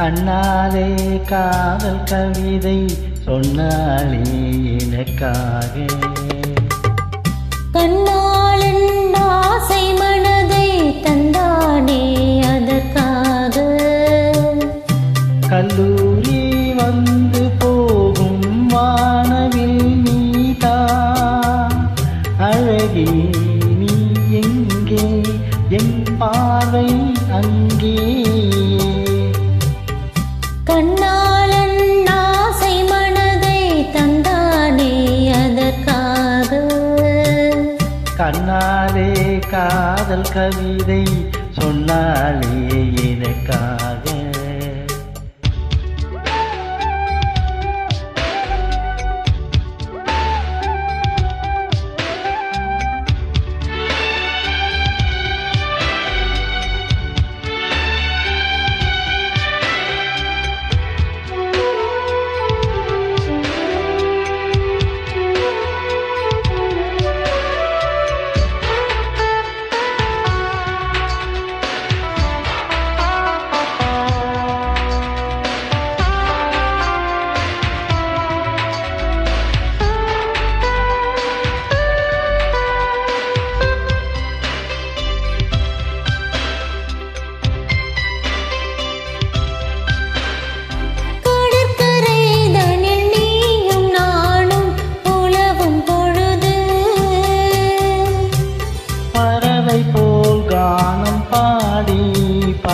கண்ணாலே காதல் கவிதை சொன்னாலே எனக்காக கண்ணாளன் ஆசை மனதை தந்தானே அதற்காக. கல்லூரி வந்து போகும் வானவில் நீதா. அழகி நீ எங்கே? என் பார்வை அங்கே. கண்ணாலே காதல் கவிதை சொன்னாலே எனக்கா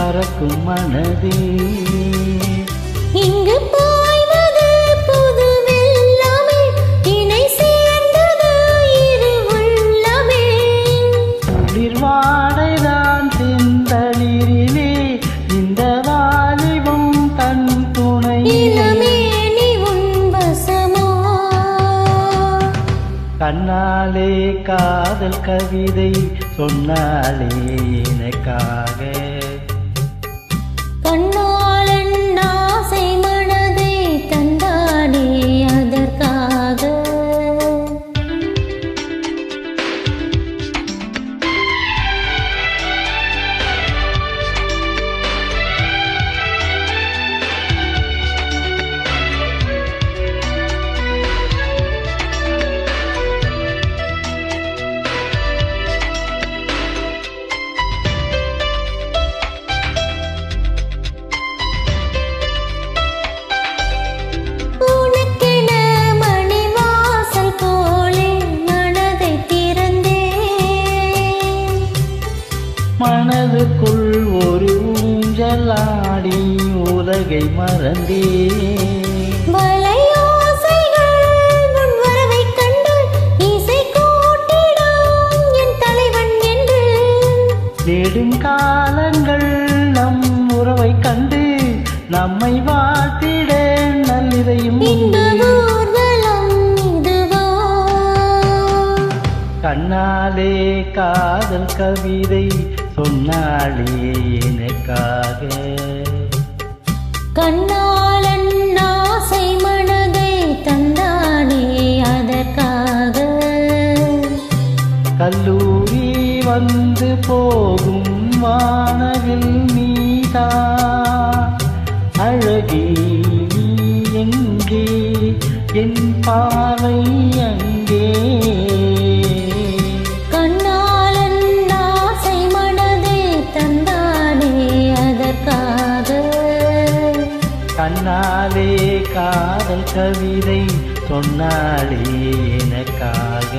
பறக்கும் மனதே. இங்கு பாய்வது புது வெள்ளமே இணை சேர்ந்தது இரு உள்ளமே. குளிர் வாடைதான் செந்தளிரிலே இந்த வாலிபம் தன் துணை. கண்ணாலே காதல் கவிதை சொன்னாலே எனக்காக. கண்ணாளன் கூட்டிடும் என் தலைவன் என்று. நெடுங்காலங்கள் நம் உறவை கண்டு நம்மை வாழ்த்திட நல்லிதையும் கண்ணாலே காதல் கவிதை சொன்னாலே எனக்காக. வந்து போகும் வானவில் நீதா. அழகி நீ எங்கே? என் பார்வை அங்கே. கண்ணாலே காதல் கவிதை சொன்னாலே எனக்காக.